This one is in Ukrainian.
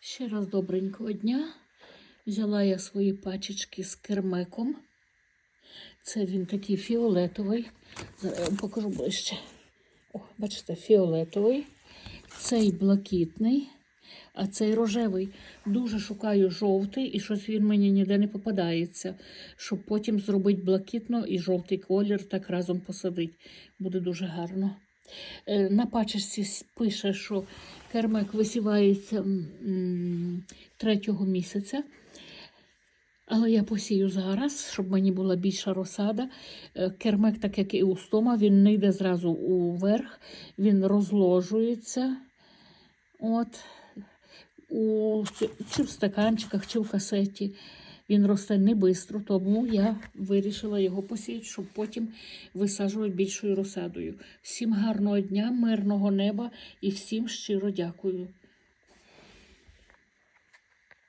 Ще раз добренького дня. Взяла я свої пачечки з кермеком. Це він такий фіолетовий. Зараз я вам покажу ближче. О, бачите, фіолетовий. Цей блакитний, а цей рожевий. Дуже шукаю жовтий, і щось він мені ніде не попадається, щоб потім зробити блакитно і жовтий колір так разом посадити. Буде дуже гарно. Е, На пачечці пише, що кермек висівається третього місяця. Але я посію зараз, щоб мені була більша розсада. Е, Кермек, так як і у стома, він не йде зразу уверх, він розложується. От, у, чи в стаканчиках, чи в касеті. Він росте не швидко, тому я вирішила його посіяти, щоб потім висаджувати більшою розсадою. Всім гарного дня, мирного неба і всім щиро дякую.